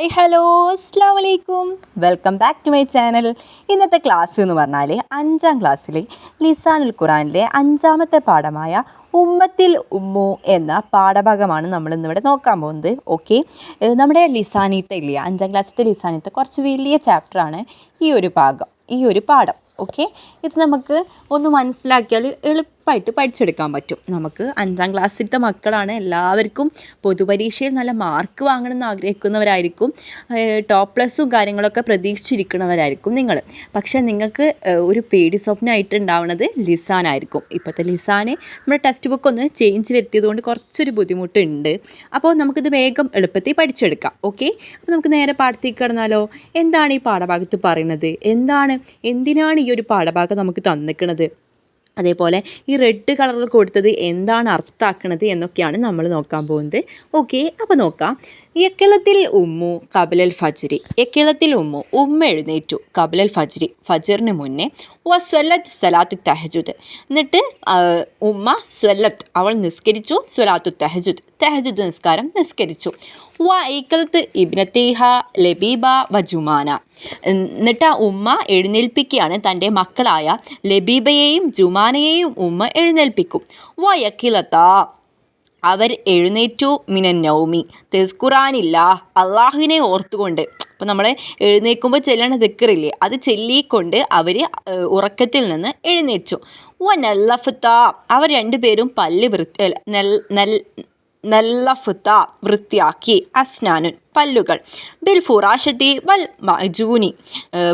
Hi hello അസ്സാം വലൈക്കും welcome back to my channel ഇന്നത്തെ ക്ലാസ് എന്ന് പറഞ്ഞാൽ അഞ്ചാം ക്ലാസ്സിലെ ലിസാനുൽ ഖുറാനിലെ അഞ്ചാമത്തെ പാഠമായ ഉമ്മത്തിൽ ഉമ്മു എന്ന പാഠഭാഗമാണ് നമ്മൾ ഇന്നിവിടെ നോക്കാൻ പോകുന്നത്. ഓക്കെ നമ്മുടെ ലിസാനീത്ത ഇല്ല? അഞ്ചാം ക്ലാസ്സിലത്തെ ലിസാനീത്ത കുറച്ച് വലിയ ചാപ്റ്ററാണ് ഈ ഒരു ഭാഗം ഈ ഒരു പാഠം. ഓക്കെ ഇത് നമുക്ക് ഒന്ന് മനസ്സിലാക്കിയാൽ എളുപ്പമായിട്ട് പഠിച്ചെടുക്കാൻ പറ്റും. നമുക്ക് അഞ്ചാം ക്ലാസ്സിലത്തെ മക്കളാണ് എല്ലാവർക്കും പൊതുപരീക്ഷയിൽ നല്ല മാർക്ക് വാങ്ങണമെന്ന് ആഗ്രഹിക്കുന്നവരായിരിക്കും. ടോപ്പ് പ്ലസും കാര്യങ്ങളൊക്കെ പ്രതീക്ഷിച്ചിരിക്കുന്നവരായിരിക്കും നിങ്ങൾ. പക്ഷേ നിങ്ങൾക്ക് ഒരു പേടി സ്വപ്നമായിട്ട് ഉണ്ടാവുന്നത് ലിസാനായിരിക്കും ഇപ്പോഴത്തെ ലിസാന് നമ്മുടെ ടെക്സ്റ്റ് ബുക്ക് ഒന്ന് ചേഞ്ച് വരുത്തിയത് കൊണ്ട് കുറച്ചൊരു ബുദ്ധിമുട്ടുണ്ട്. അപ്പോൾ നമുക്കിത് വേഗം എളുപ്പത്തിൽ പഠിച്ചെടുക്കാം. ഓക്കെ അപ്പോൾ നമുക്ക് നേരെ പാഠത്തേക്ക് കടന്നാലോ? എന്താണ് ഈ പാഠഭാഗത്ത് പറയുന്നത്? എന്താണ്? എന്തിനാണ് ഈ ഒരു പാഠഭാഗം നമുക്ക് തന്നിക്കണത് അതേപോലെ ഈ റെഡ് കളർ കൊടുത്തത് എന്താണ് അർത്ഥാക്കണത് എന്നൊക്കെയാണ് നമ്മൾ നോക്കാൻ പോകുന്നത്. ഓക്കെ അപ്പോൾ നോക്കാം. യക്കിളത്തിൽ ഉമ്മു കബലൽ ഫജ്രി. യക്കിളത്തിൽ ഉമ്മു ഉമ്മ എഴുന്നേറ്റു. കബലൽ ഫജ്രി ഫജറിന് മുന്നേ വ സ്വല്ലത്ത് സലാത്തു തെഹജുദ്. എന്നിട്ട് ഉമ്മ സ്വല്ലത്ത്. അവൾ നിസ്കരിച്ചു സ്വലാത്തു തെഹജുദ്. തെഹജുദ് നിസ്കാരം നിസ്കരിച്ചു. വ ഈക്കലത്ത് ഇബ്നത്തീഹ ലബീബ വ ജുമാന. എന്നിട്ട് ആ ഉമ്മ എഴുന്നേൽപ്പിക്കുകയാണ്. തന്റെ മക്കളായ ലബീബയെയും ജുമാനയെയും ഉമ്മ എഴുന്നേൽപ്പിക്കും. വ യക്കിലത്ത. അവർ എഴുന്നേറ്റു മിനൻ നൗമി. തെസ്കുറാനില്ല അള്ളാഹുവിനെ ഓർത്തുകൊണ്ട്. അപ്പോൾ നമ്മൾ എഴുന്നേൽക്കുമ്പോൾ ചെല്ലണ ദിക്കറില്ലേ? അത് ചെല്ലിക്കൊണ്ട് അവർ ഉറക്കത്തിൽ നിന്ന് എഴുന്നേറ്റു. വ നെല്ലഫത്ത അവർ രണ്ടുപേരും പല്ല് വൃത്തി നെൽ നെൽ നെൽ നല്ലഫുത്ത വൃത്തിയാക്കി അസ്നാനുൻ പല്ലുകൾ. ബിൽ ഫുറാഷത്തി വൽ മജൂനി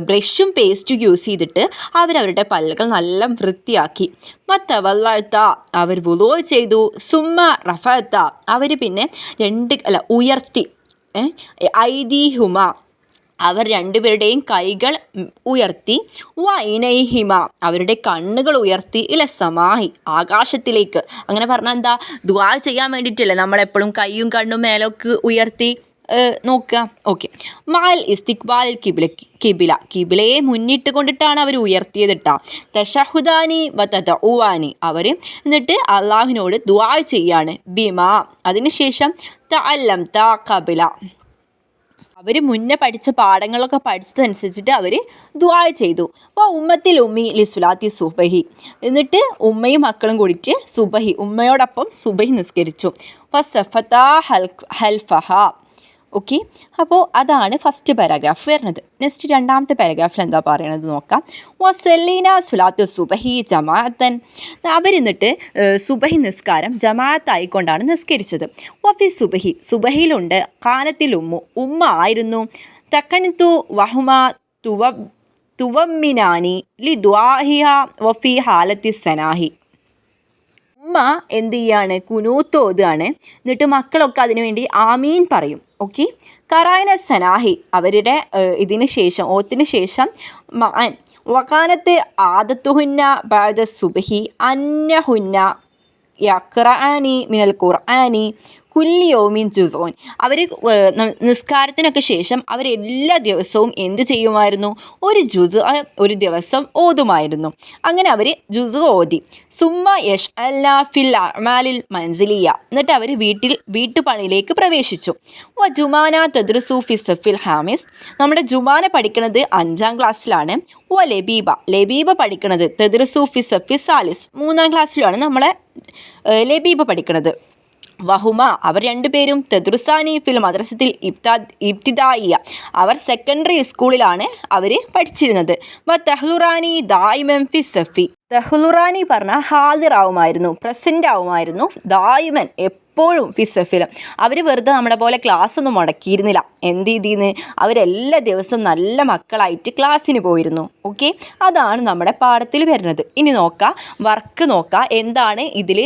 ബ്രഷും പേസ്റ്റും യൂസ് ചെയ്തിട്ട് അവരവരുടെ പല്ലുകൾ നല്ല വൃത്തിയാക്കി. മത്ത വല്ലാഴ്ത്ത അവർ വുളോ ചെയ്തു. സുമ്മ റഫത്ത അവർ പിന്നെ രണ്ട് അല്ല ഉയർത്തി. ഐദീഹുമ. അവർ രണ്ടുപേരുടെയും കൈകൾ ഉയർത്തി വൈനൈഹിമ അവരുടെ കണ്ണുകൾ ഉയർത്തി ഇല സമാഹി ആകാശത്തിലേക്ക്. അങ്ങനെ പറഞ്ഞാൽ എന്താ? ദ്വാ ചെയ്യാൻ വേണ്ടിയിട്ടല്ലേ നമ്മളെപ്പോഴും കൈയും കണ്ണും മേലൊക്കെ ഉയർത്തി നോക്കുക. ഓക്കെ. മാൽ ഇസ്തിക്ബാൽ കിബില കിബില. കിബിലയെ മുന്നിട്ട് കൊണ്ടിട്ടാണ് അവർ ഉയർത്തിയത് കേട്ടോ തഷഹുദാനി വ തദഉവാനി അവർ എന്നിട്ട് അള്ളാഹുവിനോട് ദ്വാ ചെയ്യാണ്. ബിമ. അതിനുശേഷം ത അല്ലം ത കബില. അവർ മുന്നേ പഠിച്ച പാഠങ്ങളൊക്കെ പഠിച്ചതനുസരിച്ചിട്ട് അവർ ദുആ ചെയ്തു. അപ്പോൾ ഉമ്മത്തിൽ ഉമ്മി ലിസുലാത്തി സുബഹി. എന്നിട്ട് ഉമ്മയും മക്കളും കൂടിയിട്ട് സുബഹി ഉമ്മയോടൊപ്പം സുബഹി നിസ്കരിച്ചു. ഫസഫത്ത ഹൽ ഹൽഫഹ. ഓക്കെ അപ്പോൾ അതാണ് ഫസ്റ്റ് പാരാഗ്രാഫ് വരുന്നത്. നെക്സ്റ്റ് രണ്ടാമത്തെ പാരാഗ്രാഫിൽ എന്താ പറയണത് നോക്കാം. വസല്ലീന സുലാത്ത് സുബഹി ജമാഅത്തൻ. അവരെന്നിട്ട് സുബഹി നിസ്കാരം ജമാഅത്തായിക്കൊണ്ടാണ് നിസ്കരിച്ചത്. വഫി സുബഹി സുബഹിയിലുണ്ട്. കാനത്തിൽ ഉമ്മ ഉമ്മ ആയിരുന്നു. തക്കനത്തു വഹുമ തുവ തുവമ്മിനാനി ലി ദ്വാഹിയ വഫി ഹാലത്തി സനാഹി. ഉമ്മ എന്ത് ചെയ്യാണ് കുനൂത്ത് ഓതുകയാണ്. എന്നിട്ട് മക്കളൊക്കെ അതിനുവേണ്ടി ആമീൻ പറയും. ഓക്കെ? കറായന സനാഹി അവരുടെ ഇതിന് ശേഷം ഓത്തിന് ശേഷം മാൻ വക്കാനത്ത് ആദത്തുഹുന്ന ബാദ സുബഹി അന്നഹുന്ന യഖ്റആനി മിനൽ ഖുർആനി കുല്ലി യോമിൻ ജുസോൻ അവർ നിസ്കാരത്തിനൊക്കെ ശേഷം അവരെല്ലാ ദിവസവും എന്ത് ചെയ്യുമായിരുന്നു? ഒരു ജുസ് ഒരു ദിവസം ഓതുമായിരുന്നു. അങ്ങനെ അവർ ജുസ് ഓതി. സുമ്മ യഷ് അല്ലാ ഫിൽ അമാലിൽ മൻസിലിയ. എന്നിട്ട് അവർ വീട്ടിൽ വീട്ടുപണിയിലേക്ക് പ്രവേശിച്ചു. വ ജുമാന തദ്രുസു ഫി സഫിൽ ഹാമിസ്. നമ്മുടെ ജുമാന പഠിക്കുന്നത് അഞ്ചാം ക്ലാസ്സിലാണ്. വ ലബീബ. ലബീബ പഠിക്കുന്നത് തദ്രുസു ഫി സഫി സാലിസ്. മൂന്നാം ക്ലാസ്സിലാണ് നമ്മളെ ലബീബ പഠിക്കുന്നത് വഹുമ അവർ രണ്ടുപേരും തെദ്രുസാനി ഫിൽ മദ്രസത്തിൽ ഇബ്താ ഇബ്തിദായിയ. അവർ സെക്കൻഡറി സ്കൂളിലാണ് അവർ പഠിച്ചിരുന്നത്. വ തെഹ്ലുറാനി ദായിമം ഫി സഫി. തെഹ്ലുറാനി പറഞ്ഞ ഹാദിറാവുമായിരുന്നു പ്രസന്റ് ആവുമായിരുന്നു ദായിമൻ. എപ്പോഴും ഫി സഫിലും അവർ വെറുതെ നമ്മുടെ പോലെ ക്ലാസ് ഒന്നും മുടക്കിയിരുന്നില്ല. എന്ത് ചെയ്തിന്ന്? അവരെല്ലാ ദിവസവും നല്ല മക്കളായിട്ട് ക്ലാസ്സിന് പോയിരുന്നു. ഓക്കെ? അതാണ് നമ്മുടെ പാഠത്തിൽ വരുന്നത്. ഇനി നോക്കാം വർക്ക് നോക്കാം എന്താണ് ഇതിൽ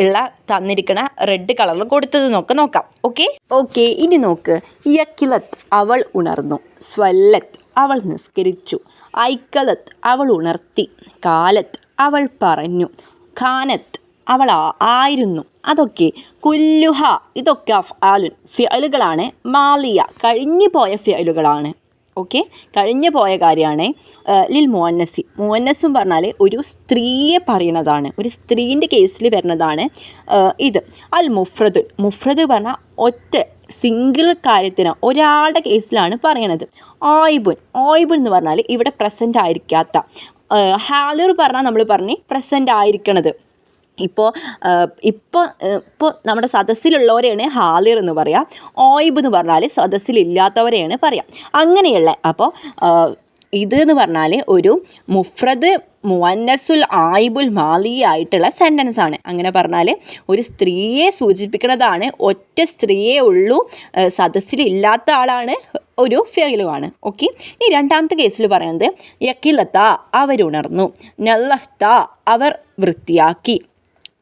ഉള്ള തന്നിരിക്കുന്ന റെഡ് കളറിൽ കൊടുത്തത് നോക്കാം നോക്കാം. ഓക്കെ? ഓക്കെ ഇനി നോക്ക്. യക്കിലത്ത് അവൾ ഉണർന്നു. സ്വല്ലത്ത് അവൾ നിസ്കരിച്ചു. ഐക്കലത്ത് അവൾ ഉണർത്തി. കാലത്ത് അവൾ പറഞ്ഞു. ഖാനത്ത് അവൾ ആയിരുന്നു. അതൊക്കെ കുല്ലുഹ ഇതൊക്കെ അഫ്ആലുൻ ഫിയലുകളാണ് മാലിയ കഴിഞ്ഞു പോയ ഫിയലുകളാണ് ഓക്കെ? കഴിഞ്ഞു പോയ കാര്യമാണ് ലിൽ മുവന്നസി. മുവന്നസും പറഞ്ഞാൽ ഒരു സ്ത്രീയെ പറയണതാണ് ഒരു സ്ത്രീന്റെ കേസിൽ വരുന്നതാണ് ഇത്. അൽ മുഫ്രദ്. മുഫ്രദ് പറഞ്ഞാൽ ഒറ്റ സിംഗിൾ കാര്യത്തിന് ഒരാളുടെ കേസിലാണ് പറയണത്. ഓയിബുൻ. ഓയിബുൻ എന്ന് പറഞ്ഞാൽ ഇവിടെ പ്രസന്റ് ആയിരിക്കാത്ത. ഹാലർ പറഞ്ഞാൽ നമ്മൾ പറഞ്ഞ് പ്രസന്റ് ആയിരിക്കണത്. ഇപ്പോൾ ഇപ്പോൾ ഇപ്പോൾ നമ്മുടെ സദസ്സിലുള്ളവരെയാണ് ഹാലിർ എന്ന് പറയാം. ഓയിബ് എന്ന് പറഞ്ഞാൽ സദസ്സിലില്ലാത്തവരെയാണ് പറയാം. അങ്ങനെയുള്ള അപ്പോൾ ഇത് എന്ന് പറഞ്ഞാൽ ഒരു മുഫ്രദ് മുവന്നസുൽ ആയിബുൽ മാലി ആയിട്ടുള്ള സെന്റൻസ് ആണ്. അങ്ങനെ പറഞ്ഞാൽ ഒരു സ്ത്രീയെ സൂചിപ്പിക്കുന്നതാണ് ഒറ്റ സ്ത്രീയെ ഉള്ളൂ സദസ്സിലില്ലാത്ത ആളാണ് ഒരു ഫെയിലുമാണ് ഓക്കെ? ഈ രണ്ടാമത്തെ കേസിൽ പറയുന്നത് യക്കിലത്ത അവരുണർന്നു. നല്ലഫ്ത അവർ വൃത്തിയാക്കി.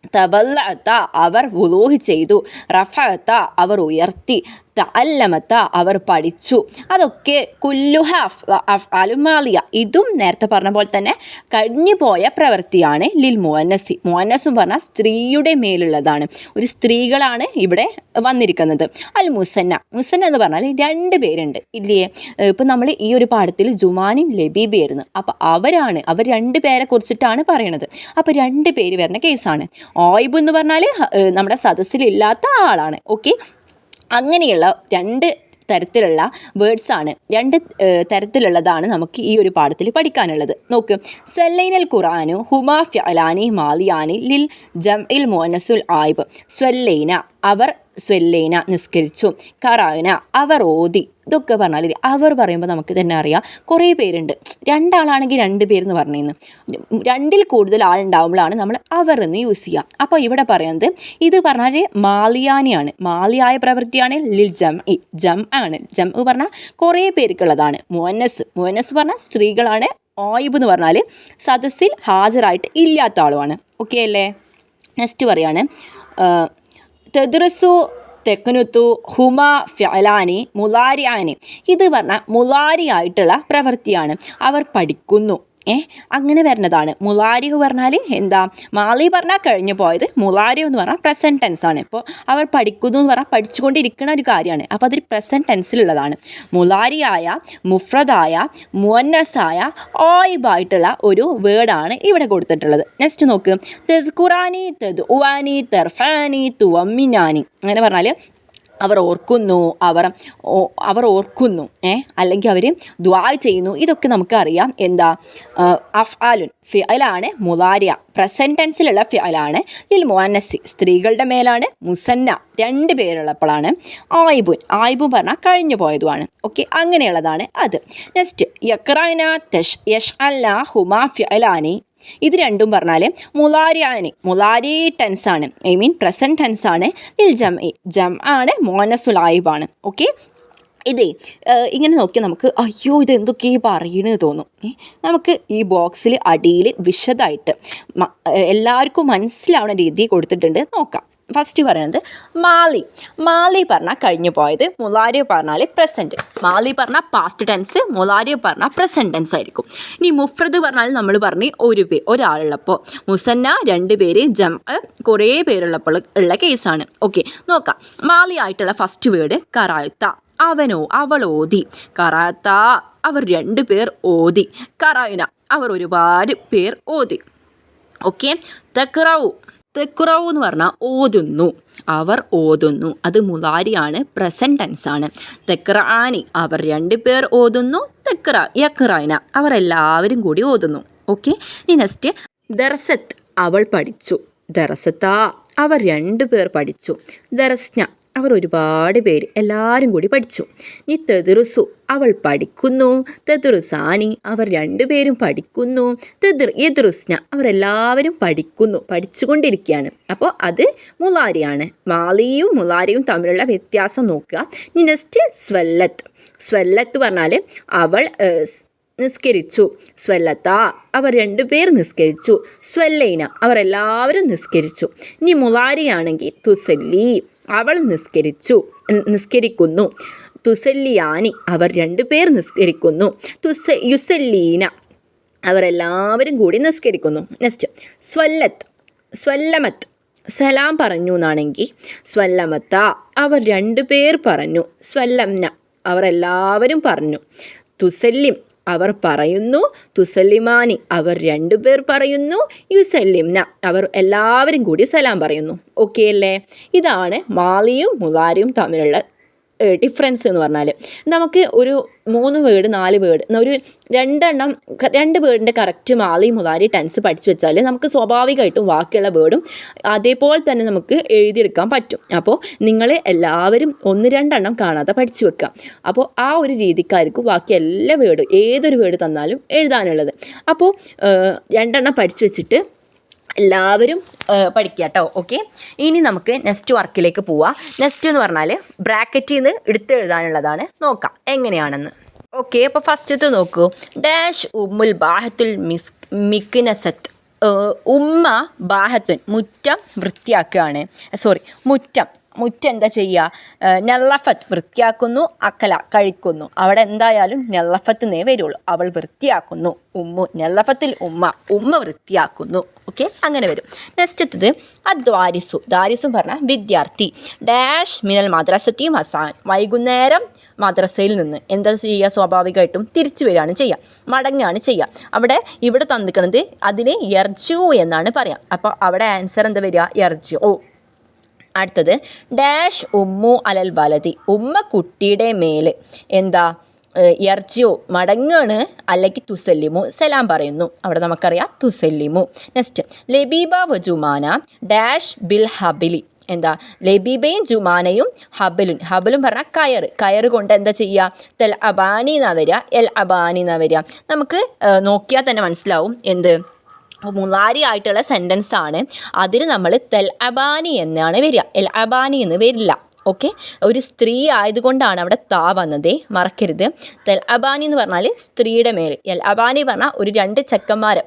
തവല്ലത്ത അവർ വുലൂഹ് ചെയ്തു. റഫത്ത അവർ ഉയർത്തി. തഅല്ലമത്ത അവർ പഠിച്ചു. അതൊക്കെ കുല്ലുഹ അലുമാലിയ. ഇതും നേരത്തെ പറഞ്ഞ പോലെ തന്നെ കഴിഞ്ഞു പോയ പ്രവൃത്തിയാണ് ലിൽ മുവന്നസി എന്ന് പറഞ്ഞാൽ സ്ത്രീയുടെ മേലുള്ളതാണ്. ഒരു സ്ത്രീകളാണ് ഇവിടെ വന്നിരിക്കുന്നത്. അൽ മുസന്ന. മുസന്ന എന്ന് പറഞ്ഞാൽ രണ്ട് പേരുണ്ട്. ഇല്ലേ? ഇപ്പം നമ്മൾ ഈ ഒരു പാഠത്തിൽ ജുമാനും ലബീബിയായിരുന്നു അപ്പോൾ അവരാണ് അവർ രണ്ട് പേരെ കുറിച്ചിട്ടാണ് പറയണത്. അപ്പോൾ രണ്ട് പേര് വരുന്ന കേസാണ്. ഓയിബ് എന്ന് പറഞ്ഞാൽ നമ്മുടെ സദസ്സിലില്ലാത്ത ആളാണ്. ഓക്കെ? അങ്ങനെയുള്ള രണ്ട് തരത്തിലുള്ള വേർഡ്സാണ് രണ്ട് തരത്തിലുള്ളതാണ് നമുക്ക് ഈ ഒരു പാഠത്തിൽ പഠിക്കാനുള്ളത്. നോക്ക്. സല്ലൈനൽ ഖുറാനു ഹുമാ ഫ്യലാനി മാലിയാനി ലിൽ ജം ഇൽ മോനസുൽ ആയിബ്. സ്വല്ലൈന അവർ സ്വല്ലേന നിസ്കരിച്ചു കറാന അവർ ഓതി ഇതൊക്കെ പറഞ്ഞാൽ അവർ പറയുമ്പോൾ നമുക്ക് തന്നെ അറിയാം. കുറേ പേരുണ്ട്. രണ്ടാളാണെങ്കിൽ രണ്ട് പേരെന്ന് പറഞ്ഞിരുന്നു. രണ്ടിൽ കൂടുതൽ ആളുണ്ടാവുമ്പോഴാണ് നമ്മൾ അവർ എന്ന് യൂസ് ചെയ്യുക അപ്പോൾ ഇവിടെ പറയുന്നത് ഇത് പറഞ്ഞാൽ മാലിയാനിയാണ്. മാലിയായ പ്രവൃത്തിയാണ് ലിൽ ജം ഇ ജം ആണ്. ജം എന്ന് പറഞ്ഞാൽ കുറേ പേർക്കുള്ളതാണ്. മോനസ് മോനസ് പറഞ്ഞാൽ സ്ത്രീകളാണ്. ഓയിബ് എന്ന് പറഞ്ഞാൽ സദസ്സിൽ ഹാജരായിട്ട് ഇല്ലാത്ത ആളുമാണ്. ഓക്കെ അല്ലേ? നെക്സ്റ്റ് പറയാണ്. തെദ്രസു തെക്കനുത്തു ഹുമ ഫ്യലാനി മുലാരിയാനി ഇത് പറഞ്ഞാൽ മുലാരി ആയിട്ടുള്ള പ്രവൃത്തിയാണ്. അവർ പഠിക്കുന്നു. ഏ? അങ്ങനെ വരുന്നതാണ്. മുലാരിഹു പറഞ്ഞാൽ എന്താ? മാളി പറഞ്ഞാൽ കഴിഞ്ഞു പോയത്. മുളാരി എന്ന് പറഞ്ഞാൽ പ്രസന്റ് ടെൻസ് ആണ്. ഇപ്പോൾ അവർ പഠിക്കുന്നു എന്ന് പറഞ്ഞാൽ പഠിച്ചുകൊണ്ടിരിക്കുന്ന ഒരു കാര്യമാണ്. അപ്പോൾ അതൊരു പ്രസന്റ് ടെൻസിലുള്ളതാണ് മുലാരിയായ മുഫ്രദായ മുവന്നസായ ഓയിബായിട്ടുള്ള ഒരു വേർഡാണ് ഇവിടെ കൊടുത്തിട്ടുള്ളത്. നെക്സ്റ്റ് നോക്ക്. തെസ്കുറാനി തെദ് ഉവാനി തെർഫാനി തുവമ്മിനാനി. അങ്ങനെ പറഞ്ഞാൽ അവർ ഓർക്കുന്നു അവർ അവർ ഓർക്കുന്നു ഏ? അല്ലെങ്കിൽ അവർ ദ്വാ ചെയ്യുന്നു. ഇതൊക്കെ നമുക്കറിയാം എന്താ? അഫ്ആലുൻ ഫിഅലാണ് മുലാരിയ പ്രസന്റ് ടെൻസിലുള്ള ഫിഅലാണ്. ലിൽ മുഅന്നസി സ്ത്രീകളുടെ മേലാണ്. മുസന്ന രണ്ട് പേരുള്ളപ്പോഴാണ് ആയിബുൻ ആയിബുൻ പറഞ്ഞാൽ കഴിഞ്ഞു പോയതുമാണ്. ഓക്കെ അങ്ങനെയുള്ളതാണ് അത്. നെക്സ്റ്റ് യക്രൈന തെഷ് യഷ് അല്ല ഹുമാ ഫിഅലാനി. ഇത് രണ്ടും പറഞ്ഞാൽ മുലാരിയാനി മുലാരി ടെൻസ് ആണ്. ഐ മീൻ പ്രസന്റ് ടെൻസ് ആണ്. ഇൽ ജം ജം ആണ് മോനസുലായിബാണ് ഓക്കെ ഇതേ ഇങ്ങനെ നോക്കിയാൽ നമുക്ക് അയ്യോ ഇത് എന്തൊക്കെ ഈ പറയണെന്ന് തോന്നും. നമുക്ക് ഈ ബോക്സിൽ അടിയിൽ വിശദമായിട്ട് എല്ലാവർക്കും മനസ്സിലാവുന്ന രീതി കൊടുത്തിട്ടുണ്ട്. നോക്കാം. ഫസ്റ്റ് പറയുന്നത് മാലി മാലി പറഞ്ഞാൽ കഴിഞ്ഞു പോയത്. മുലാരി പറഞ്ഞാൽ പ്രസന്റ് മാലി പറഞ്ഞാൽ പാസ്റ്റ് ടെൻസ് മുലാരി പറഞ്ഞാൽ പ്രസന്റ് ടെൻസ് ആയിരിക്കും. ഇനി മുഫ്രദ് പറഞ്ഞാൽ നമ്മൾ പറഞ്ഞ് ഒരു പേ ഒരാളുള്ളപ്പോൾ മുസന്ന രണ്ട് പേര് ജം കുറേ പേരുള്ളപ്പോൾ ഉള്ള കേസാണ്. ഓക്കെ നോക്കാം. മാലി ആയിട്ടുള്ള ഫസ്റ്റ് വേർഡ് കറായത്ത. അവനോ അവൾ ഓതി. കറാത്ത അവർ രണ്ട് പേർ ഓതി. കറായിന അവർ ഒരുപാട് പേർ ഓതി. ഓക്കെ തക്റാവു തെക്കുറാവു എന്ന് പറഞ്ഞാൽ ഓതുന്നു. അവർ ഓതുന്നു. അത് മുലാരിയാണ് പ്രസന്റ് ടെൻസ് ആണ്. തെക്രാനി അവർ രണ്ട് പേർ ഓതുന്നു. തെക്ര യക്രാന അവർ എല്ലാവരും കൂടി ഓതുന്നു. ഓക്കെ ഇനി നെക്സ്റ്റ് ദർസത്ത് അവൾ പഠിച്ചു. ദർസത്ത അവർ രണ്ടു പേർ പഠിച്ചു. ദർസ്ന അവർ ഒരുപാട് പേര് എല്ലാവരും കൂടി പഠിച്ചു. നീ തെതിറുസു അവൾ പഠിക്കുന്നു. തെതിറുസാനി അവർ രണ്ടുപേരും പഠിക്കുന്നു. തെതിർ എതിറുസ്ന അവർ എല്ലാവരും പഠിക്കുന്നു പഠിച്ചുകൊണ്ടിരിക്കുകയാണ്. അപ്പോൾ അത് മുലാരിയാണ് മാലിയും മുലാരിയും തമ്മിലുള്ള വ്യത്യാസം നോക്കുക. ഇനി നെക്സ്റ്റ് സ്വല്ലത്ത്. സ്വല്ലത്ത് പറഞ്ഞാൽ അവൾ നിസ്കരിച്ചു. സ്വല്ലത്ത അവർ രണ്ടുപേർ നിസ്കരിച്ചു. സ്വല്ലൈന അവർ എല്ലാവരും നിസ്കരിച്ചു. ഇനി മുലാരിയാണെങ്കിൽ തുസല്ലി. അവൾ നിസ്കരിച്ചു നിസ്കരിക്കുന്നു. തുസല്ലിയാനി അവർ രണ്ടുപേർ നിസ്കരിക്കുന്നു. തുസ യുസല്ലീന അവരെല്ലാവരും കൂടി നിസ്കരിക്കുന്നു. നെക്സ്റ്റ് സ്വല്ലത്ത് സ്വല്ലമത്ത്. സലാം പറഞ്ഞു എന്നാണെങ്കിൽ സ്വല്ലമത്ത അവർ രണ്ടു പേർ പറഞ്ഞു. സ്വല്ലംന അവർ എല്ലാവരും പറഞ്ഞു. തുസല്ലിം അവർ പറയുന്നു തുസല്ലിമാനി അവർ രണ്ടുപേർ പറയുന്നു യുസല്ലിംന അവർ എല്ലാവരും കൂടി സലാം പറയുന്നു. ഓക്കെ അല്ലേ? ഇതാണ് മാലിയും മുലാരിയും തമ്മിലുള്ള ഡിഫറൻസ് എന്ന് പറഞ്ഞാൽ നമുക്ക് ഒരു മൂന്ന് വേർഡ് നാല് വേർഡ് ഒരു രണ്ടെണ്ണം രണ്ട് വേർഡിന്റെ കറക്റ്റ് മാലി മുതാരി ടെൻസ് പഠിച്ചു വെച്ചാൽ നമുക്ക് സ്വാഭാവികമായിട്ടും ബാക്കിയുള്ള വേർഡും അതേപോലെ തന്നെ നമുക്ക് എഴുതിയെടുക്കാൻ പറ്റും. അപ്പോൾ നിങ്ങൾ എല്ലാവരും ഒന്ന് രണ്ടെണ്ണം കാണാതെ പഠിച്ചു വെക്കുക അപ്പോൾ ആ ഒരു രീതിക്കായിരിക്കും ബാക്കി എല്ലാ വേർഡും ഏതൊരു വേർഡ് തന്നാലും എഴുതാനുള്ളത്. അപ്പോൾ രണ്ടെണ്ണം പഠിച്ചു വെച്ചിട്ട് എല്ലാവരും പഠിക്കുക കേട്ടോ ഓക്കെ? ഇനി നമുക്ക് നെക്സ്റ്റ് വർക്കിലേക്ക് പോവാം. നെക്സ്റ്റ് എന്ന് പറഞ്ഞാൽ ബ്രാക്കറ്റിൽ നിന്ന് എടുത്ത് എഴുതാനുള്ളതാണ്. നോക്കാം എങ്ങനെയാണെന്ന്. ഓക്കെ അപ്പോൾ ഫസ്റ്റത്തെ നോക്കൂ. ഡാഷ് ഉമ്മുൽ ബാഹത്തുൽ മിസ് മിക്നസത്ത് ഉമ്മ ബാഹത്തുൻ മുറ്റം വൃത്തിയാക്കുകയാണ്. സോറി മുറ്റം. മുറ്റം എന്താ ചെയ്യുക നെള്ളഫത്ത് വൃത്തിയാക്കുന്നു അക്കല കഴിക്കുന്നു. അവിടെ എന്തായാലും നെള്ളഫത്ത് നേ വരുള്ളൂ. അവൾ വൃത്തിയാക്കുന്നു. ഉമ്മു നെള്ളഫത്തിൽ ഉമ്മ ഉമ്മ വൃത്തിയാക്കുന്നു. ഓക്കെ അങ്ങനെ വരും. നെക്സ്റ്റത്തത് അദ്വാരിസു. ദാരിസു പറഞ്ഞാൽ വിദ്യാർത്ഥി. ഡാഷ് മിനൽ മദ്രസത്തി മസാൻ വൈകുന്നേരം മദ്രസയിൽ നിന്ന് എന്താ ചെയ്യുക സ്വാഭാവികമായിട്ടും തിരിച്ചു വരികയാണ് ചെയ്യുക മടങ്ങുകയാണ് ചെയ്യുക അവിടെ ഇവിടെ തന്നിക്കണത് അതിന് എർജു എന്നാണ് പറയാം. അപ്പോൾ അവിടെ ആൻസർ എന്താ വരിക? ഓ അടുത്തത് ഡാഷ് ഉമ്മു അലൽ വലതി ഉമ്മ കുട്ടിയുടെ മേൽ എന്താ ഇറച്ചിയോ മടങ്ങാണ് അല്ലെങ്കിൽ തുസല്ലിമു? സലാം പറയുന്നു. അവിടെ നമുക്കറിയാം തുസല്ലിമു. നെക്സ്റ്റ് ലബീബ വജുമാന ഡാഷ് ബിൽ ഹബിലി. എന്താ ലബീബയും ജുമാനയും ഹബലും. ഹബലും പറഞ്ഞാൽ കയർ കയർ കൊണ്ട് എന്താ ചെയ്യുക? തൽ അബാനി എന്നാ വരിക? എൽ അബാനി എന്നാ വരിക? നമുക്ക് നോക്കിയാൽ തന്നെ മനസ്സിലാവും എന്ത് മുലാരി ആയിട്ടുള്ള സെന്റൻസ് ആണ്. അതിന് നമ്മൾ തെൽ അബാനി എന്നാണ് വരിക. എൽ അബാനി എന്ന് വരില്ല. ഓക്കെ ഒരു സ്ത്രീ ആയതുകൊണ്ടാണ് അവിടെ താ വന്നത്. മറക്കരുത്. തെൽ അബാനി എന്ന് പറഞ്ഞാൽ സ്ത്രീയുടെ മേൽ എൽ അബാനി പറഞ്ഞാൽ ഒരു രണ്ട് ചെക്കന്മാർ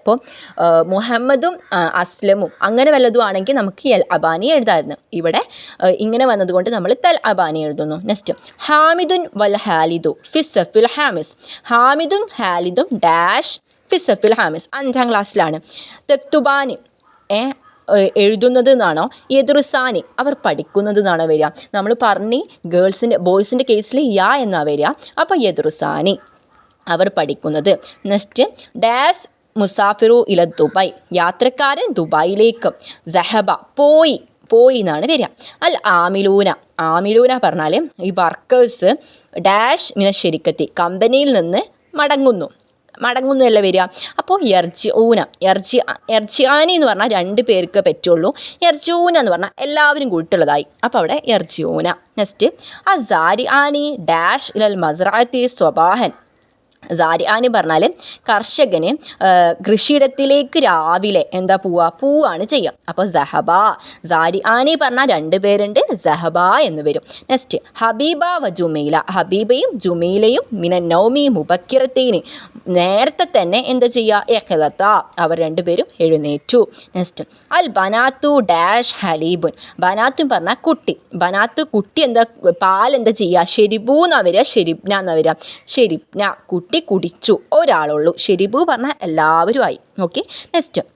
മുഹമ്മദും അസ്ലമും അങ്ങനെ വല്ലതും ആണെങ്കിൽ നമുക്ക് എൽ അബാനി എഴുതായിരുന്നു ഇവിടെ ഇങ്ങനെ വന്നതുകൊണ്ട് നമ്മൾ തെൽ അബാനി എഴുതുന്നു. നെക്സ്റ്റ് ഹാമിദുൻ വൽ ഹാലിദു. ഫിസഫിൽ ഹാമിസ്. ഹാമിദും ഹാലിദും ഡാഷ് ഫിസഫിൽ ഹാമിസ് അഞ്ചാം ക്ലാസ്സിലാണ്. തെക്തുബാനി ഏ എഴുതുന്നത് എന്നാണോ എതിർസാനി അവർ പഠിക്കുന്നത് എന്നാണോ വരിക? നമ്മൾ പറഞ്ഞ് ഗേൾസിന്റെ ബോയ്സിന്റെ കേസിൽ യാ എന്നാ വരിക? അപ്പോൾ എതിർസാനി അവർ പഠിക്കുന്നത്. നെക്സ്റ്റ് ഡാസ് മുസാഫിറു ഇല ദുബായ് യാത്രക്കാരൻ ദുബായിലേക്ക്. സഹബ പോയി പോയി എന്നാണ് വരിക. അൽ ആമിലൂന ആമിലൂന പറഞ്ഞാൽ ഈ വർക്കേഴ്സ് ഡാഷ് മിന ശരിക്കത്തി കമ്പനിയിൽ നിന്ന് മടങ്ങുന്നു. മടങ്ങുന്നതല്ല വരിക? അപ്പോൾ ഇറച്ചി ഊന ഇറച്ചി ഇറച്ചി എർജിയാനി എന്ന് പറഞ്ഞാൽ രണ്ട് പേർക്ക് പറ്റുള്ളൂ. ഇറച്ചി എർജിഊന എന്ന് പറഞ്ഞാൽ എല്ലാവരും കൂട്ടുള്ളതായി അപ്പോൾ അവിടെ ഇറച്ചി എർജിഊന നെക്സ്റ്റ് അസാരി സാരി ആനി ഡാഷ് ഇലൽ മസറാത്തി സ്വബാഹൻ. സാരിയാനി പറഞ്ഞാൽ കർഷകന് കൃഷിയിടത്തിലേക്ക് രാവിലെ എന്താ പോവുക പോവാണ് ചെയ്യുക. അപ്പോൾ സഹബ സാരിയാനി പറഞ്ഞാൽ രണ്ട് പേരുണ്ട് സഹബ എന്ന് വരും. നെക്സ്റ്റ് ഹബീബ വ ജുമീല. ഹബീബയും ജുമീലയും മിന നൗമി മുബക്കിറത്തേന്. നേരത്തെ തന്നെ എന്താ ചെയ്യുക? എഹലത്ത അവർ രണ്ടുപേരും എഴുന്നേറ്റു. നെക്സ്റ്റ് അൽ ബനാത്തു ഡാഷ് ഹലീബുൻ. ബനാത്തു പറഞ്ഞാൽ കുട്ടി. ബനാത്തു കുട്ടി എന്താ പാൽ എന്താ ചെയ്യുക? ഷെരിബു എന്നാ വരിക ഷെരിബ്ന എന്നാ വരിക. ഷെരിബ്ന കുട്ടി കുടിച്ചു. ഒരാളുള്ളൂ. ഷെരിബു പറഞ്ഞാൽ എല്ലാവരും ആയി ഓക്കെ നെക്സ്റ്റ്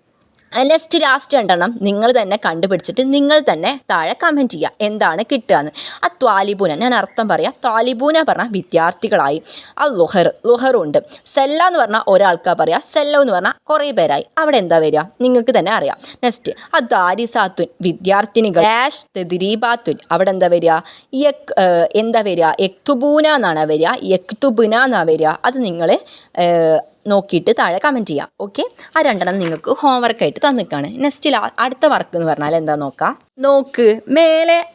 നെക്സ്റ്റ് ലാസ്റ്റ് രണ്ടെണ്ണം നിങ്ങൾ തന്നെ കണ്ടുപിടിച്ചിട്ട് നിങ്ങൾ തന്നെ താഴെ കമന്റ് ചെയ്യുക. എന്താണ് കിട്ടുകയെന്ന്. ആ ത്വാലിബൂന ഞാൻ അർത്ഥം പറയാം. ത്വാലിബൂന പറഞ്ഞാൽ വിദ്യാർത്ഥികളായി. ആ ലുഹർ ലുഹറുണ്ട്. സെല്ല എന്ന് പറഞ്ഞാൽ ഒരാൾക്കാ പറയാം. സെല്ല എന്ന് പറഞ്ഞാൽ കുറേ പേരായി. അവിടെ എന്താ വരിക? നിങ്ങൾക്ക് തന്നെ അറിയാം. നെക്സ്റ്റ് ആ ദാരിസാത്തുൻ വിദ്യാർത്ഥിനികൾ. ഡാഷ് തെതിരീബാത്തുൻ. അവിടെ എന്താ വരിക? യക് എന്താ വരിക? എക്തുബൂന എന്നാണ് വരിക. യക്തുബുന എന്നാണ് വരിക? അത് നിങ്ങൾ നോക്കിയിട്ട് താഴെ കമന്റ് ചെയ്യാം. ഓക്കെ ആ രണ്ടെണ്ണം നിങ്ങൾക്ക് ഹോംവർക്കായിട്ട് തന്നിക്കാണ്. നെക്സ്റ്റ് അടുത്ത വർക്ക് എന്ന് പറഞ്ഞാൽ എന്താ നോക്കാം? നോക്ക്. മേലെ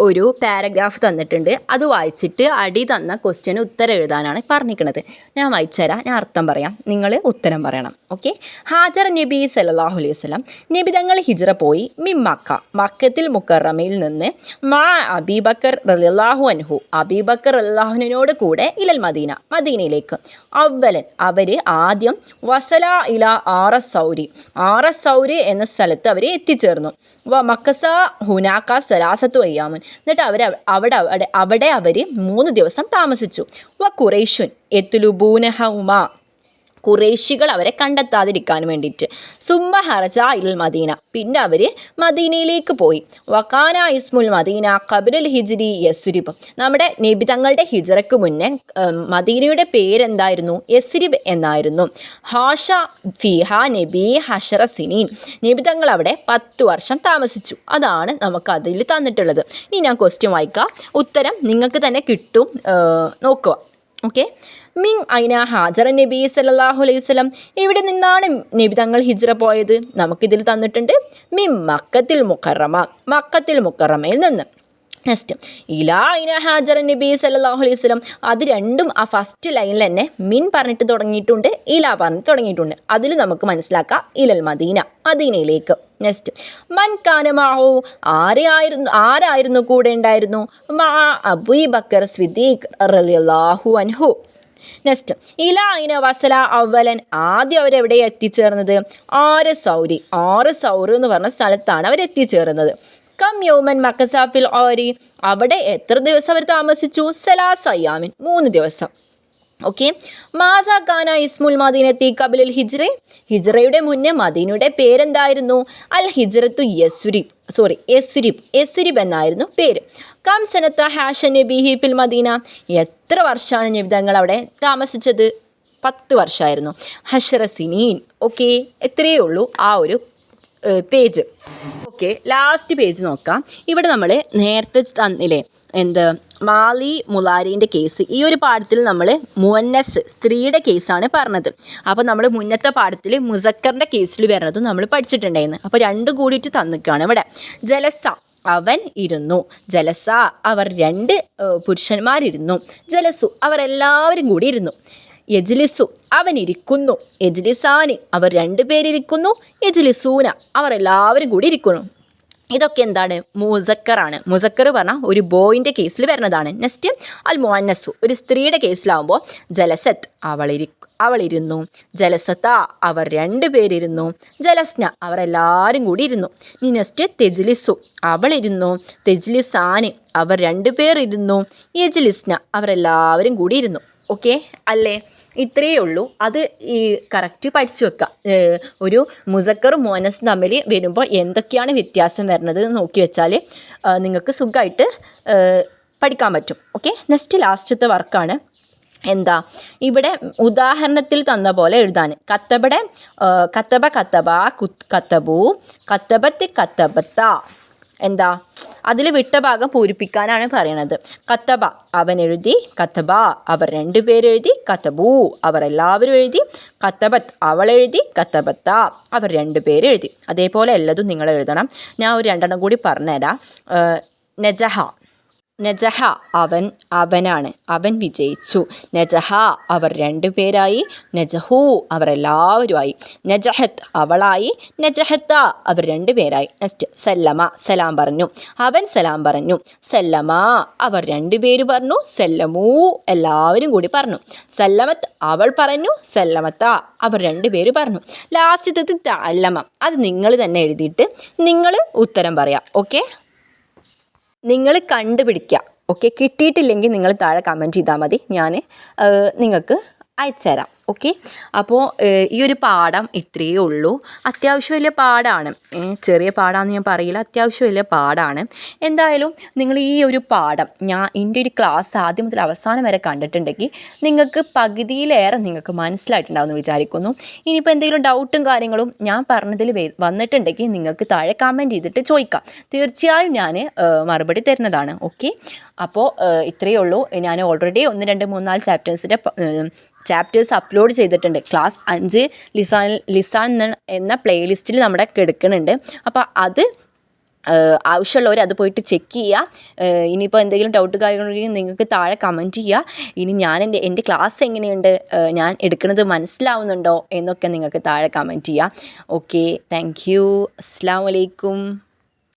ഒരു പാരഗ്രാഫ് തന്നിട്ടുണ്ട്. അത് വായിച്ചിട്ട് അടി തന്ന ക്വസ്റ്റ്യന് ഉത്തരം എഴുതാനാണ് പറഞ്ഞിരിക്കുന്നത് ഞാൻ വായിച്ചുതരാം ഞാൻ അർത്ഥം പറയാം. നിങ്ങൾ ഉത്തരം പറയണം. ഓക്കെ ഹാജർ നബി സല്ലല്ലാഹു അലൈഹി വസല്ലം. നബി തങ്ങൾ ഹിജ്റ പോയി. മി മക്ക. മക്കത്തിൽ മുക്കറമയിൽ നിന്ന് മാ അബീബക്കർ റലാഹു അൻഹു. അബീബക്കർ അല്ലാഹുവിനോട് കൂടെ ഇലൽ മദീന മദീനയിലേക്ക്. അവലൻ അവർ ആദ്യം വസല ഇല ആറ സൗരി. ആറ സൗരി എന്ന സ്ഥലത്ത് അവർ എത്തിച്ചേർന്നു. വ മക്കസ ഹുനാക്ക സലാസത്തു അയ്യാമൻ. എന്നിട്ട് അവർ അവിടെ അവിടെ അവിടെ അവർ മൂന്ന് ദിവസം താമസിച്ചു. വ കുറേഷുൻ എത്തുലുബൂനഹുമ കുറേശികൾ അവരെ കണ്ടെത്താതിരിക്കാൻ വേണ്ടിയിട്ട്. സുമ്മ ഹറജ ഇൽ മദീന. പിന്നെ അവർ മദീനയിലേക്ക് പോയി. വക്കാന ഇസ്മുൽ മദീന കബിരൽ ഹിജിരി യസുരിബ്. നമ്മുടെ നബി തങ്ങളുടെ ഹിജറയ്ക്ക് മുന്നേ മദീനയുടെ പേരെന്തായിരുന്നു? യസുരിബ് എന്നായിരുന്നു. ഹാഷ ഫിഹ നബി ഹഷറ സിനീൻ. നബി തങ്ങൾ അവിടെ പത്ത് വർഷം താമസിച്ചു. അതാണ് നമുക്ക് അതിൽ തന്നിട്ടുള്ളത്. ഇനി ഞാൻ ക്വസ്റ്റ്യൻ വായിക്കാം. ഉത്തരം നിങ്ങൾക്ക് തന്നെ കിട്ടും നോക്കുക. ഓക്കെ മിങ് ഐന ഹാജറ നബി സല്ലല്ലാഹു അലൈഹി സ്വലം ഇവിടെ നിന്നാണ് നബി തങ്ങൾ ഹിജ്റ പോയത്? നമുക്കിതിൽ തന്നിട്ടുണ്ട്. മിം മക്കത്തിൽ മുക്കറമ മക്കത്തിൽ മുക്കറമയിൽ നിന്ന്. നെക്സ്റ്റ് ഇലാ ഇന ഹാജർ നബി സല്ലാഹു അലൈഹി സ്വലം അത് രണ്ടും ആ ഫസ്റ്റ് ലൈനിൽ തന്നെ മിൻ പറഞ്ഞിട്ട് തുടങ്ങിയിട്ടുണ്ട് ഇലാ പറഞ്ഞിട്ട് തുടങ്ങിയിട്ടുണ്ട്. അതിൽ നമുക്ക് മനസ്സിലാക്കാം ഇലൽ മദീന മദീനയിലേക്ക്. നെക്സ്റ്റ് മൻ കാനമാവോ ആരെയായിരുന്നു ആരായിരുന്നു കൂടെ ഉണ്ടായിരുന്നു? മാ അബുയി ബക്കർ സ്വിദീഖ് റളിയല്ലാഹു അൻഹു. നെക്സ്റ്റ് ഇല അയിന വസല അവലൻ ആദ്യം അവരെവിടെ എത്തിച്ചേർന്നത്? ആറ് സൗരി ആറ് സൗർ എന്ന് പറഞ്ഞ സ്ഥലത്താണ് അവർ എത്തിച്ചേർന്നത് കം യൗമൻ മക്കസാഫിൽ ഓരി അവിടെ എത്ര ദിവസം അവർ താമസിച്ചു? സലാസ് അയ്യാമിൻ. മൂന്ന് ദിവസം. ഓക്കെ. മാസ ഖാന ഇസ്മുൽ മദീനത്തി കബിലിൽ ഹിജ്റ. ഹിജ്റയുടെ മുന്നേ മദീനയുടെ പേരെന്തായിരുന്നു? അൽ ഹിജ്റത്തു യസുരിബ്. സോറി യസുരിബ്. യസുരിബ് എന്നായിരുന്നു പേര്. കം സനത്ത ഹാഷൻ നബിഹി ഫിൽ മദീന. എത്ര വർഷമാണ് നിബിതങ്ങൾ അവിടെ താമസിച്ചത്? പത്ത് വർഷമായിരുന്നു. ഹഷറ സിനീൻ. ഓക്കെ എത്രയേ ഉള്ളൂ? ആ ഒരു പേജ്. ഓക്കെ ലാസ്റ്റ് പേജ് നോക്കാം. ഇവിടെ നമ്മൾ നേരത്തെ തന്നില്ലേ എന്ത് മാലി മുലാരിന്റെ കേസ് ഈ ഒരു പാഠത്തിൽ നമ്മൾ മുവന്നസ് സ്ത്രീയുടെ കേസാണ് പറഞ്ഞത്. അപ്പോൾ നമ്മൾ മുന്നത്തെ പാഠത്തിൽ മുസക്കറിന്റെ കേസിൽ വരുന്നതും നമ്മൾ പഠിച്ചിട്ടുണ്ടായിരുന്നു. അപ്പോൾ രണ്ടും കൂടിയിട്ട് തന്നിക്കുകയാണ് ഇവിടെ. ജലസ അവൻ ഇരുന്നു. ജലസ അവർ രണ്ട് പുരുഷന്മാരിരുന്നു. ജലസു അവരെല്ലാവരും കൂടി ഇരുന്നു. യജ്ലിസു അവൻ ഇരിക്കുന്നു. യജ്ലിസാനി അവർ രണ്ടുപേരിരിക്കുന്നു യജ്ലിസൂന അവർ എല്ലാവരും കൂടി ഇരിക്കുന്നു. ഇതൊക്കെ എന്താണ്? മുസക്കറാണ്. മുസക്കർ പറഞ്ഞാൽ ഒരു ബോയിന്റെ കേസിൽ വരുന്നതാണ്. നെക്സ്റ്റ് അൽ മോന്നസു ഒരു സ്ത്രീയുടെ കേസിലാവുമ്പോൾ ജലസത്ത് അവളിരി അവളിരുന്നു ജലസത്ത അവർ രണ്ടുപേരിരുന്നു ജലസ്ന അവർ എല്ലാവരും കൂടി ഇരുന്നു. ഇനി നെക്സ്റ്റ് തെജ്ലിസു. അവളിരുന്നു തെജ്ലിസാന് അവർ രണ്ടുപേർ ഇരുന്നു യജ്ലിസ്ന അവരെല്ലാവരും കൂടി ഇരുന്നു. ഓക്കെ? അല്ലേ? ഇത്രയേ ഉള്ളൂ. അത് ഈ കറക്റ്റ് പഠിച്ചു വെക്കാം. ഒരു മുസക്കറും മോനസും തമ്മിൽ വരുമ്പോൾ എന്തൊക്കെയാണ് വ്യത്യാസം വരുന്നത് നോക്കി വെച്ചാൽ നിങ്ങൾക്ക് സുഖമായിട്ട് പഠിക്കാൻ പറ്റും. ഓക്കെ? നെക്സ്റ്റ് ലാസ്റ്റത്തെ വർക്കാണ്. എന്താ? ഇവിടെ ഉദാഹരണത്തിൽ തന്ന പോലെ എഴുതാൻ കത്തബടെ കത്തബ കത്തബ കുത്ത് കത്തബു കത്തബത്ത് കത്തബത്ത. എന്താ? അതിൽ വിട്ട ഭാഗം പൂരിപ്പിക്കാനാണ് പറയണത്. കത്തബ അവൻ എഴുതി കത്തബ അവർ രണ്ടുപേരെഴുതി കത്തബൂ അവർ എല്ലാവരും എഴുതി കത്തബത്ത് അവൾ എഴുതി കത്തബത്ത അവർ രണ്ടുപേരെഴുതി അതേപോലെ എല്ലാതും നിങ്ങൾ എഴുതണം. ഞാൻ ഒരു രണ്ടെണ്ണം കൂടി പറഞ്ഞുതരാം. നജഹ നജഹ അവൻ അവനാണ്. അവൻ വിജയിച്ചു. നജഹ അവർ രണ്ടുപേരായി നജഹു അവർ എല്ലാവരുമായി. നജഹത്ത് അവളായി. നജഹത്ത അവർ രണ്ടുപേരായി നെക്സ്റ്റ് സല്ലമ. സലാം പറഞ്ഞു. അവൻ സലാം പറഞ്ഞു. സല്ലമ അവർ രണ്ടുപേര് പറഞ്ഞു. സല്ലമൂ എല്ലാവരും കൂടി പറഞ്ഞു. സല്ലമത്ത് അവൾ പറഞ്ഞു. സല്ലമത്ത അവർ രണ്ടുപേര് പറഞ്ഞു. ലാസ്റ്റ് തല്ലമ. അത് നിങ്ങൾ തന്നെ എഴുതിയിട്ട് നിങ്ങൾ ഉത്തരം പറയാം. ഓക്കെ നിങ്ങൾ കണ്ടുപിടിക്കുക. ഓക്കെ കിട്ടിയിട്ടില്ലെങ്കിൽ നിങ്ങൾ താഴെ കമന്റ് ചെയ്താൽ മതി. ഞാൻ നിങ്ങൾക്ക് അയച്ചുതരാം. ഓക്കെ അപ്പോൾ ഈ ഒരു പാഠം ഇത്രയേ ഉള്ളൂ. അത്യാവശ്യം വലിയ പാടാണ്. ചെറിയ പാടാന്ന് ഞാൻ പറയില്ല. അത്യാവശ്യം വലിയ പാടാണ്. എന്തായാലും നിങ്ങൾ ഈ ഒരു പാഠം ഞാൻ എന്റെ ഒരു ക്ലാസ് ആദ്യം മുതൽ അവസാനം വരെ കണ്ടിട്ടുണ്ടെങ്കിൽ നിങ്ങൾക്ക് പകുതിയിലേറെ നിങ്ങൾക്ക് മനസ്സിലായിട്ടുണ്ടാവും എന്ന് വിചാരിക്കുന്നു. ഇനിയിപ്പോൾ എന്തെങ്കിലും ഡൗട്ടും കാര്യങ്ങളും ഞാൻ പറഞ്ഞതിൽ വന്നിട്ടുണ്ടെങ്കിൽ നിങ്ങൾക്ക് താഴെ കമന്റ് ചെയ്തിട്ട് ചോദിക്കാം. തീർച്ചയായും ഞാൻ മറുപടി തരുന്നതാണ്. ഓക്കെ അപ്പോൾ ഇത്രയേ ഉള്ളൂ. ഞാൻ ഓൾറെഡി ഒന്ന് രണ്ട് മൂന്നാൽ ചാപ്റ്റേഴ്സിന്റെ ചാപ്റ്റേഴ്സ് അപ്ലോഡ് ചെയ്തിട്ടുണ്ട്. ക്ലാസ് അഞ്ച് ലിസാൻ ലിസാൻ എന്ന പ്ലേലിസ്റ്റിൽ നമ്മുടെ കിടക്കുന്നുണ്ട് അപ്പോൾ അത് ആവശ്യമുള്ളവർ അത് പോയിട്ട് ചെക്ക് ചെയ്യുക ഇനിയിപ്പോൾ എന്തെങ്കിലും ഡൗട്ട് കാര്യങ്ങളുണ്ടെങ്കിൽ നിങ്ങൾക്ക് താഴെ കമന്റ് ചെയ്യുക ഇനി ഞാൻ എന്റെ എന്റെ ക്ലാസ് എങ്ങനെയുണ്ട്? ഞാൻ എടുക്കുന്നത് മനസ്സിലാവുന്നുണ്ടോ? എന്നൊക്കെ നിങ്ങൾക്ക് താഴെ കമന്റ് ചെയ്യുക ഓക്കെ താങ്ക് യു അസ്സാം വലൈക്കും